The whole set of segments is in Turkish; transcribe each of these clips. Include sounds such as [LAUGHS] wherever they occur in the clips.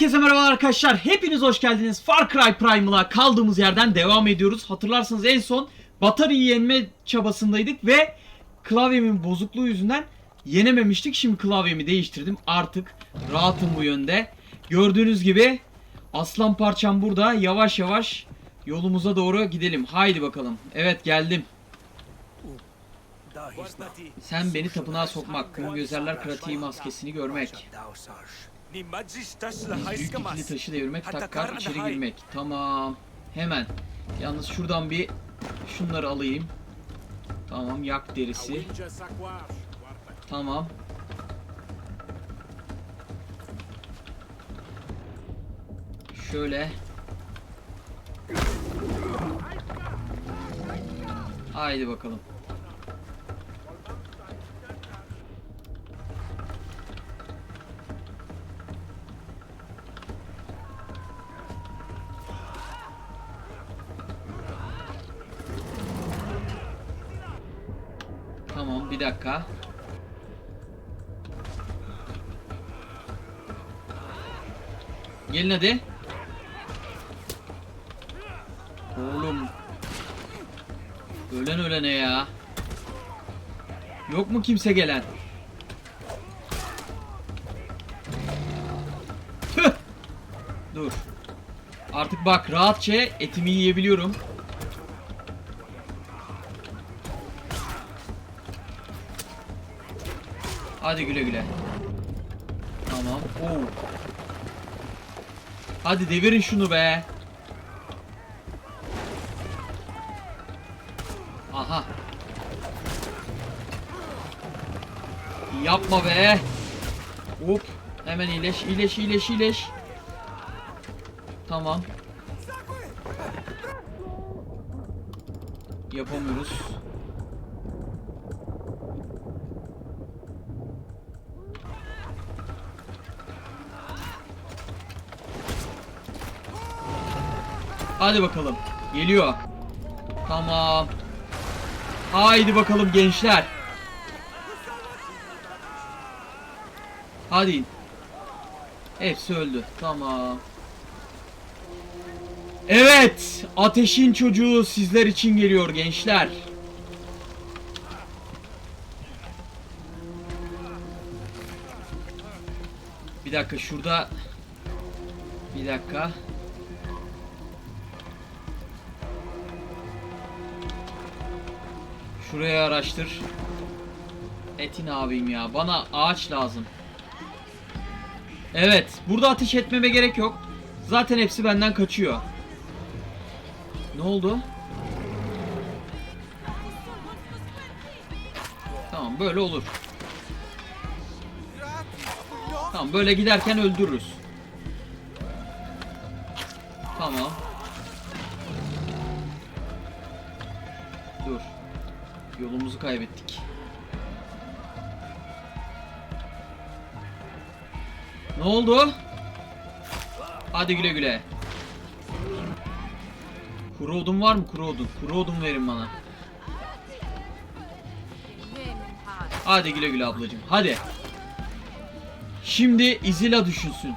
Herkese merhaba arkadaşlar. Hepiniz hoş geldiniz. Far Cry Primal'a kaldığımız yerden devam ediyoruz. Hatırlarsanız en son bataryayı yenme çabasındaydık ve klavyemin bozukluğu yüzünden yenememiştik. Şimdi klavyemi değiştirdim. Artık rahatım bu yönde. Gördüğünüz gibi aslan parçam burada. Yavaş yavaş yolumuza doğru gidelim. Haydi bakalım. Evet geldim. Sen beni tapınağa sokmak, kırın gözlerler kratiği maskesini görmek. Büyük ikili taşı devirmek, takkar içeri girmek. Tamam. Hemen. Yalnız şuradan bir şunları alayım. Tamam yak derisi. Tamam. Şöyle. Haydi bakalım. Dakika. Gelin hadi. Oğlum. Ölen ölene ya. Yok mu kimse gelen? Tüh! Dur. Artık bak rahatça etimi yiyebiliyorum. Hadi güle güle. Tamam. Oo. Hadi devirin şunu be. Aha. Yapma be. Hop. Hemen iyileş, iyileş, iyileş, iyileş. Tamam. Yapamıyoruz. Hadi bakalım. Geliyor. Tamam. Haydi bakalım gençler. Hadi. Hepsi öldü. Tamam. Evet. Ateşin çocuğu sizler için geliyor gençler. Bir dakika şurada bir dakika. Şuraya araştır. Etin abim ya. Bana ağaç lazım. Evet. Burada ateş etmeme gerek yok. Zaten hepsi benden kaçıyor. Ne oldu? Tamam böyle olur. Tamam böyle giderken öldürürüz. Kaybettik. Ne oldu? Hadi güle güle. Kuru odun var mı? Kuru odun. Kuru odun verin bana. Hadi güle güle ablacığım. Hadi. Şimdi Izila düşünsün.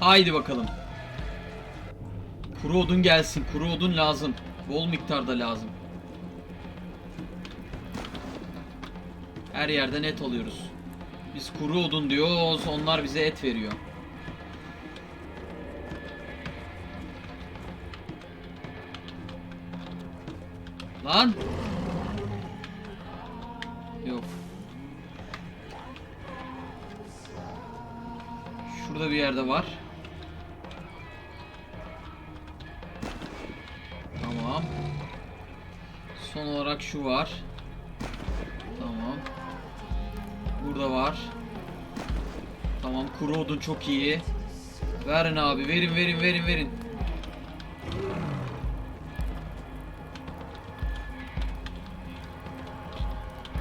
Haydi bakalım. Kuru odun gelsin. Kuru odun lazım. Bol miktarda lazım. Her yerden et alıyoruz. Biz kuru odun diyoruz. Onlar bize et veriyor. Lan. Yok. Şurada bir yerde var. Şu var. Tamam. Burada var. Tamam kuru odun çok iyi. Verin abi verin verin verin verin.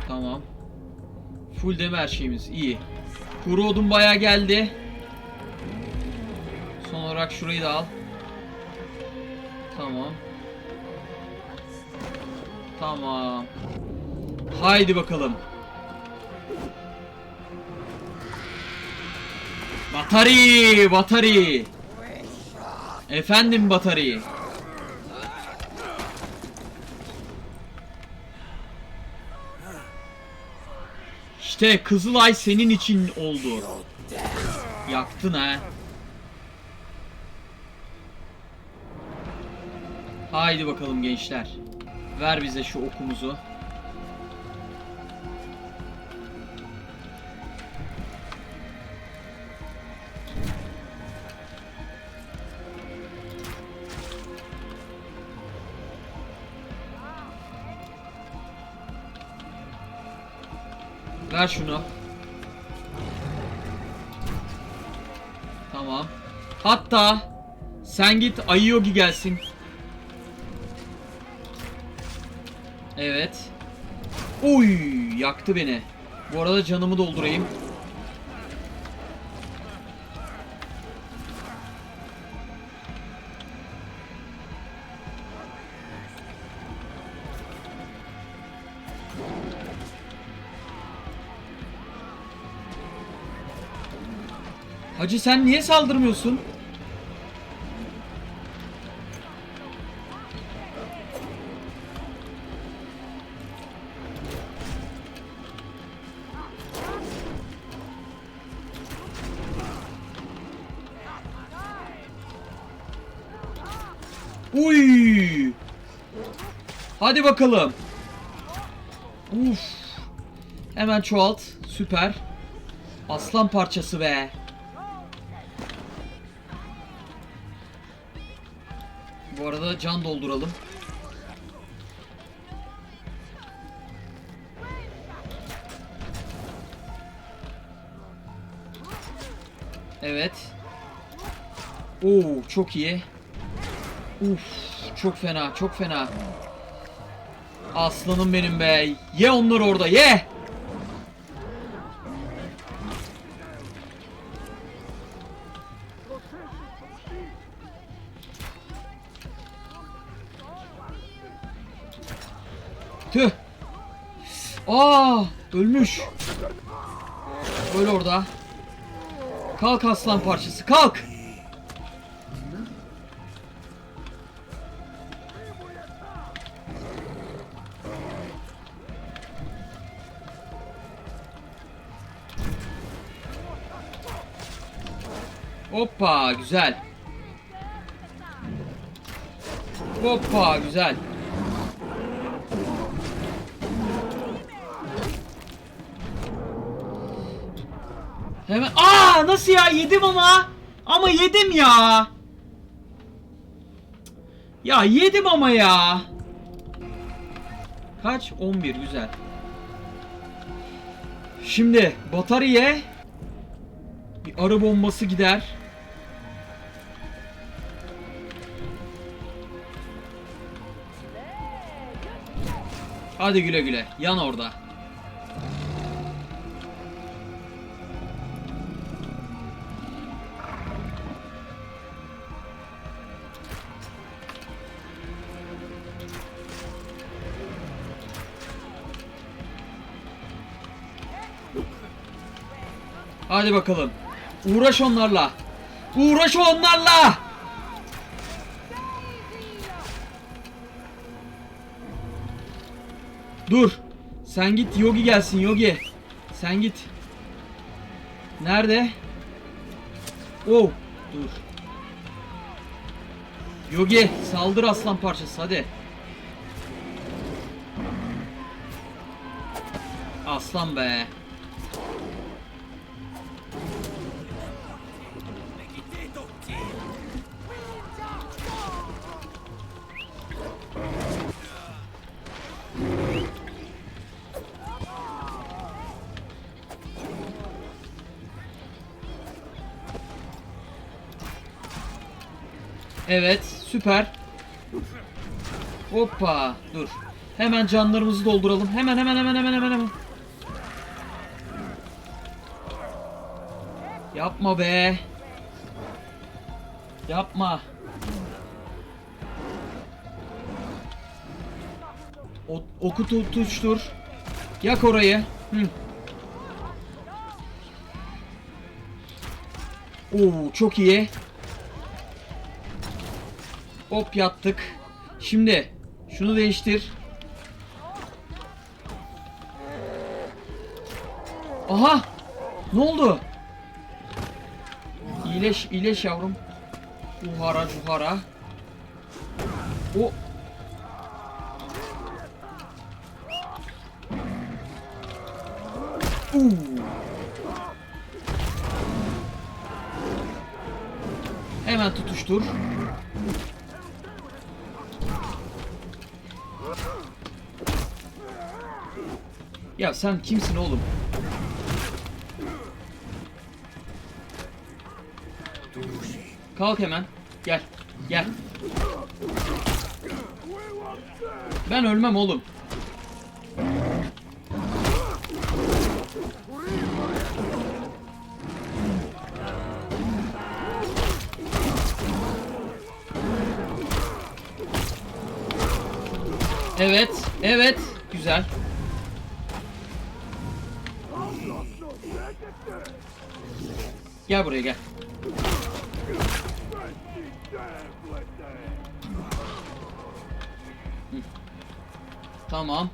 Tamam. Full deme her şeyimiz. iyi. Kuru odun bayağı geldi. Son olarak şurayı da al. Tamam. Tamam. Haydi bakalım. Batari, Batari. Efendim Batari. İşte Kızılay senin için oldu. Yaktın ha. Haydi bakalım gençler. Ver bize şu okumuzu. Ver şunu. Tamam. Hatta sen git Ayı Yogi gelsin. Evet. Uy, yaktı beni. Bu arada canımı doldurayım. Hacı sen niye saldırmıyorsun? Hadi bakalım. Uf. Hemen çoğalt. Süper. Aslan parçası be. Bu arada can dolduralım. Evet. Oo çok iyi. Uf çok fena çok fena. Aslanım benim be. Ye onları orada ye. Tüh. Aa, ölmüş. Öl orada. Kalk aslan parçası, kalk. Hoppa, güzel. Hoppa, güzel. Hemen Aa nasıl ya? Yedim ama. Ama yedim ya. Ya yedim ama ya. Kaç? 11 güzel. Şimdi bataryaya bir arı bombası gider Hadi güle güle yan orada Hadi bakalım. Uğraş onlarla. Uğraş onlarla. Dur. Sen git Yogi gelsin Yogi. Sen git. Nerede? Oh. Dur. Yogi saldır aslan parçası hadi. Aslan be. Evet, süper. Hoppa, dur. Hemen canlarımızı dolduralım. Hemen hemen hemen hemen hemen hemen. Yapma be. Yapma. O, oku tu- tuştur. Yak orayı. Hı. Oo çok iyi. Hop yattık. Şimdi şunu değiştir. Aha! Ne oldu? İyileş, iyileş yavrum. Cuhara, cuhara. O Uuu. Hemen tutuştur. Ya sen kimsin oğlum? Kalk hemen. Gel. Gel. Ben ölmem oğlum. Evet, evet. Güzel. Gel buraya gel. Tamam.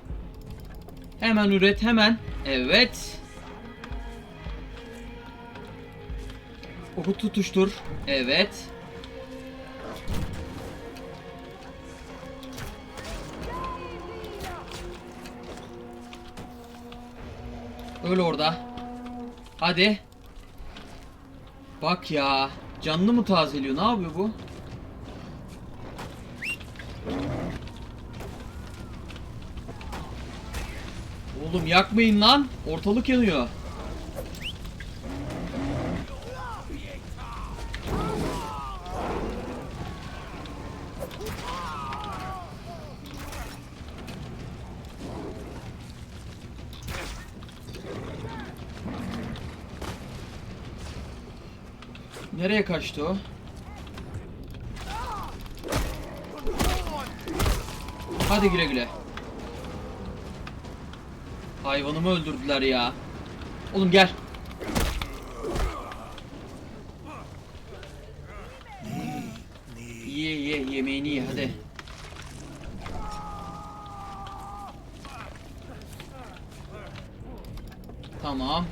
Hemen üret hemen. Evet. Oku tutuştur. Evet. Öl orada. Hadi. Bak ya. Canını mı tazeliyor? Ne yapıyor bu? Oğlum yakmayın lan. Ortalık yanıyor. Nereye kaçtı o? Hadi güle güle. Hayvanımı öldürdüler ya. Oğlum gel. Ye ye yemeğini ye hadi. Tamam.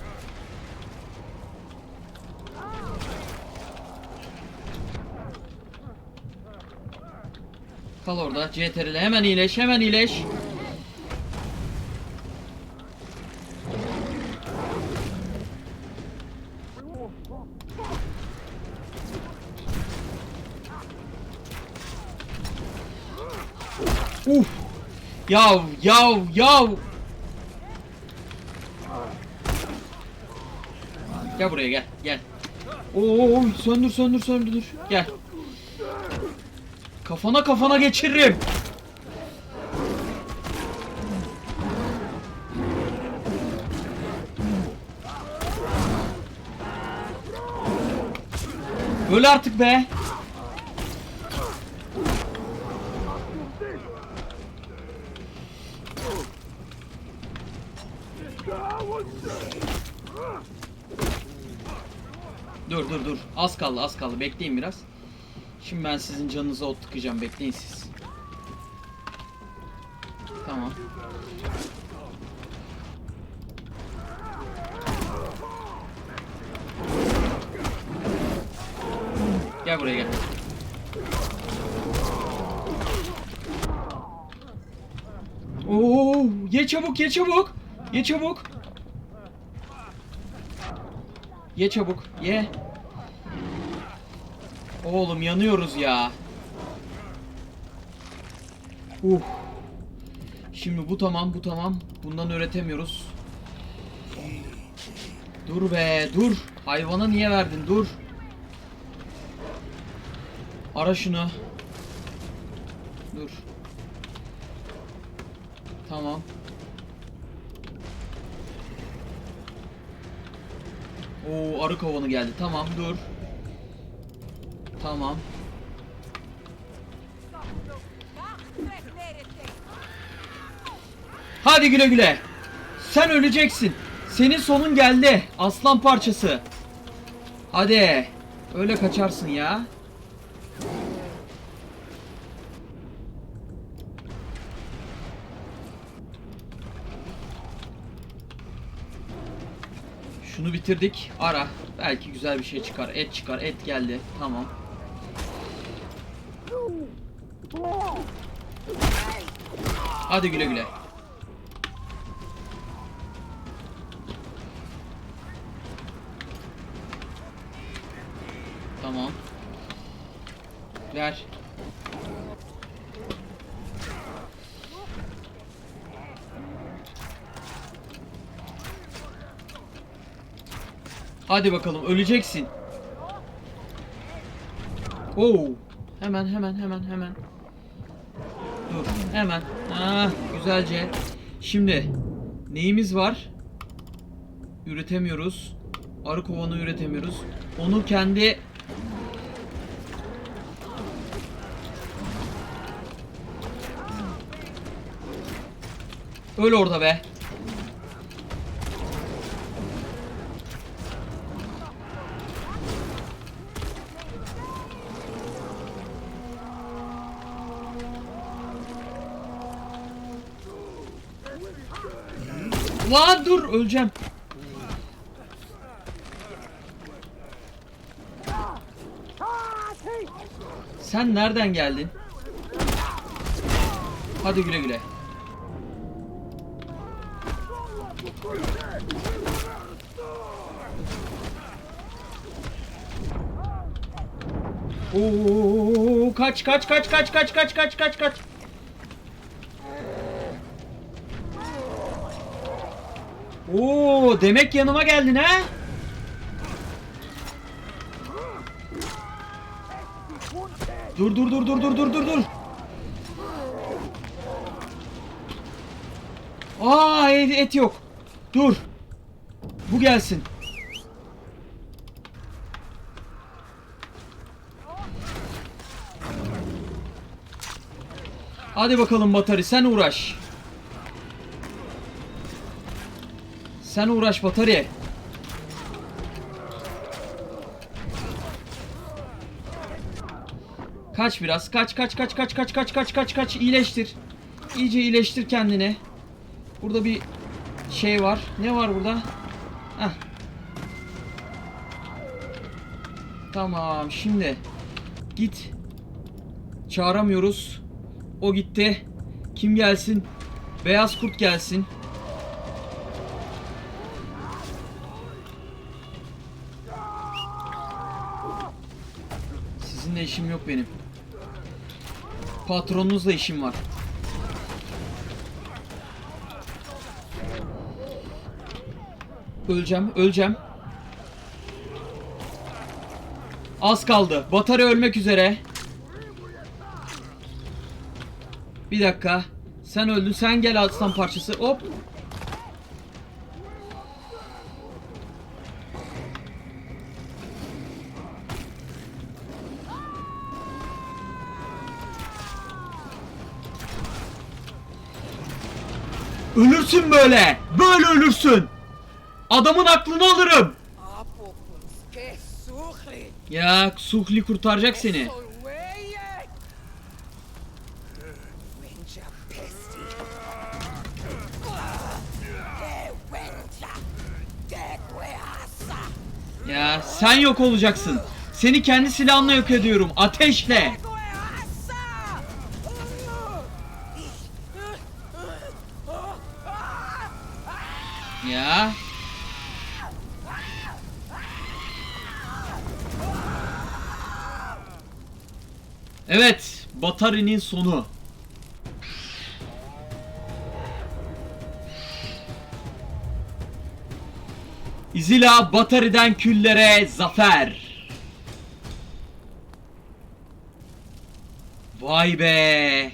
Kal orada. CTRL hemen iyileş, hemen iyileş. Uf. Yav, yav, yav. Gel buraya gel, gel. Oo, söndür, söndür, söndür. Gel. Kafana kafana geçiririm. Öl artık be. Dur dur dur. Az kaldı az kaldı. Bekleyin biraz. Şimdi ben sizin canınıza ot tıkacağım. Bekleyin siz. Tamam. Gel buraya gel. Oo, ye çabuk ye çabuk. Ye çabuk. Ye çabuk. Ye. Oğlum yanıyoruz ya. Uh. Şimdi bu tamam, bu tamam. Bundan öğretemiyoruz. Dur be, dur. Hayvana niye verdin? Dur. Ara şunu. Dur. Tamam. Oo arı kovanı geldi. Tamam dur. Tamam. Hadi güle güle. Sen öleceksin. Senin sonun geldi. Aslan parçası. Hadi. Öyle kaçarsın ya. Şunu bitirdik. Ara. Belki güzel bir şey çıkar. Et çıkar. Et geldi. Tamam. Hadi güle güle. Tamam. Ver. Hadi bakalım öleceksin. Oo. Hemen hemen hemen hemen. Hemen. Ah güzelce. Şimdi neyimiz var? Üretemiyoruz. Arı kovanı üretemiyoruz. Onu kendi Öl orada be. Lan dur öleceğim. Sen nereden geldin? Hadi güle güle. Oo, kaç kaç kaç kaç kaç kaç kaç kaç kaç. Oo, demek yanıma geldin ha? Dur dur dur dur dur dur dur dur. Aa et, yok. Dur. Bu gelsin. Hadi bakalım Batari sen uğraş. Sen uğraş Batari. Kaç biraz. Kaç kaç kaç kaç kaç kaç kaç kaç kaç iyileştir. İyice iyileştir kendini. Burada bir şey var. Ne var burada? Heh. Tamam şimdi git. Çağıramıyoruz. O gitti. Kim gelsin? Beyaz kurt gelsin. Sizinle işim yok benim. Patronunuzla işim var. Öleceğim, öleceğim. Az kaldı. Batarya ölmek üzere. Bir dakika. Sen öldün. Sen gel aslan parçası. Hop. Ölürsün böyle. Böyle ölürsün. Adamın aklını alırım. Ya Suhli kurtaracak seni. Ya sen yok olacaksın. Seni kendi silahımla yok ediyorum. Ateşle. Atari'nin sonu. İzila Batari'den küllere zafer. Vay be.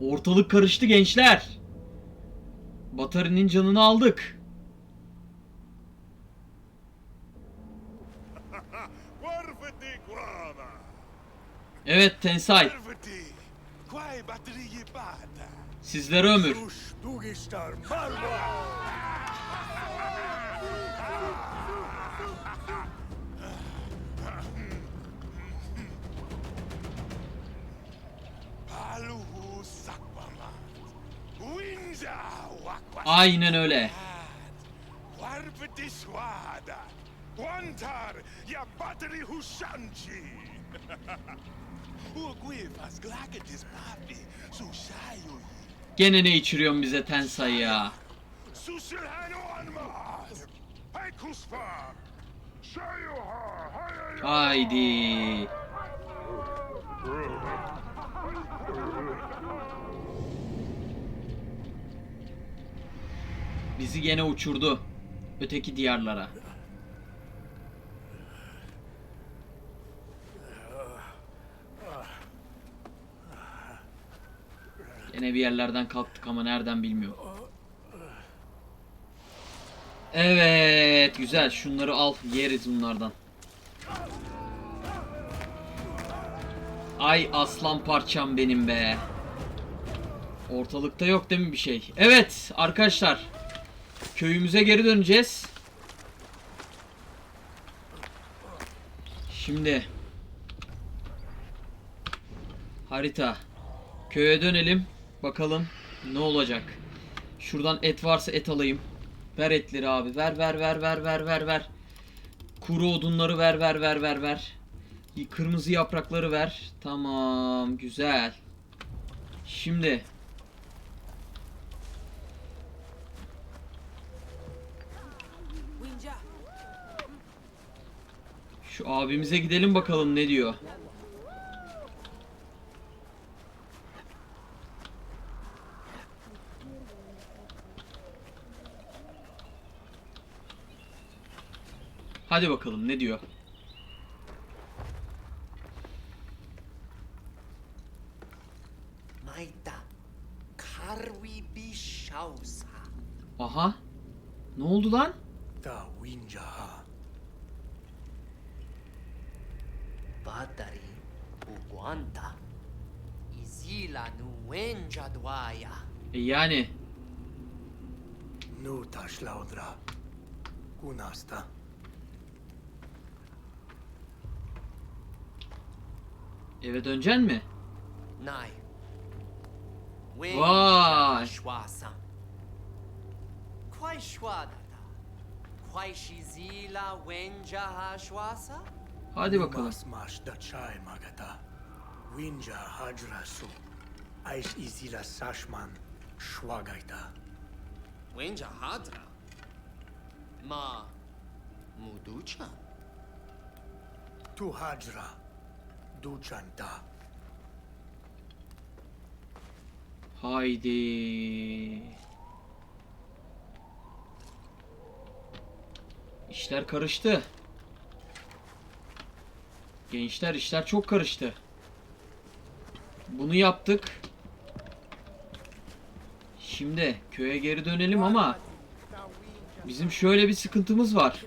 Ortalık karıştı gençler. Batari'nin canını aldık. [LAUGHS] Evet Tensai. Sizlere ömür. Aynen öyle. Warpati swada. Wantar ya battery hushanchi. Gene ne içiriyorsun bize Tensai ya? Haydi. Bizi gene uçurdu. Öteki diyarlara. Gene bir yerlerden kalktık ama nereden bilmiyorum. Evet, güzel. Şunları al, yeriz bunlardan. Ay aslan parçam benim be. Ortalıkta yok değil mi bir şey? Evet arkadaşlar. Köyümüze geri döneceğiz. Şimdi harita. Köye dönelim. Bakalım ne olacak. Şuradan et varsa et alayım. Ver etleri abi. Ver ver ver ver ver ver ver. Kuru odunları ver ver ver ver ver. Kırmızı yaprakları ver. Tamam, güzel. Şimdi şu abimize gidelim bakalım ne diyor. Hadi bakalım ne diyor. Maita, Karwi Bishausa. Aha. Ne oldu lan? Ta winjaha. Batari Uguanta. Izila Nuenja Dwaya. E yani eve döneceksin mi? Nai. Vay. Shwasa. Quai Shwadata. Quai Shizila Wenja Hashwasa? Hadi bakalım. Mas mas da chai magata. Winja hajrasu. Ais izila sashman. Shwagaita. Wenja Hadra. Ma. Muducha. Tu hajra. Duchanta. Haydi. İşler karıştı. Gençler işler çok karıştı. Bunu yaptık. Şimdi köye geri dönelim ama bizim şöyle bir sıkıntımız var.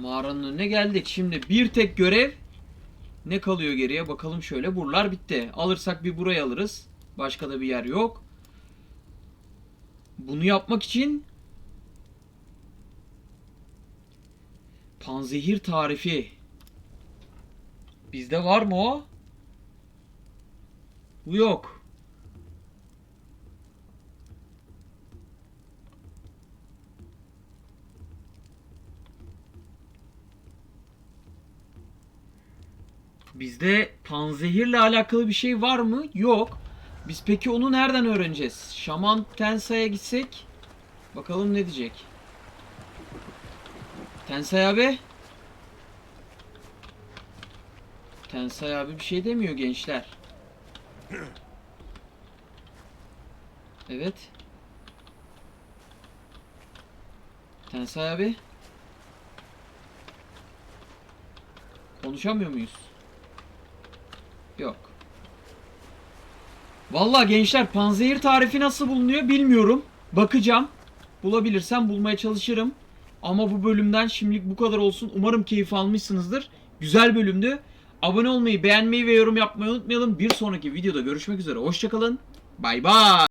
Mağaranın önüne geldik. Şimdi bir tek görev ne kalıyor geriye? Bakalım şöyle. Buralar bitti. Alırsak bir burayı alırız. Başka da bir yer yok. Bunu yapmak için panzehir tarifi. Bizde var mı o? Bu yok. Bizde panzehirle alakalı bir şey var mı? Yok. Biz peki onu nereden öğreneceğiz? Şaman Tensai'ye gitsek bakalım ne diyecek. Tensai abi. Tensai abi bir şey demiyor gençler. Evet. Tensai abi. Konuşamıyor muyuz? Yok. Vallahi gençler panzehir tarifi nasıl bulunuyor bilmiyorum. Bakacağım. Bulabilirsem bulmaya çalışırım. Ama bu bölümden şimdilik bu kadar olsun. Umarım keyif almışsınızdır. Güzel bölümdü. Abone olmayı, beğenmeyi ve yorum yapmayı unutmayalım. Bir sonraki videoda görüşmek üzere. Hoşçakalın. Bay bay.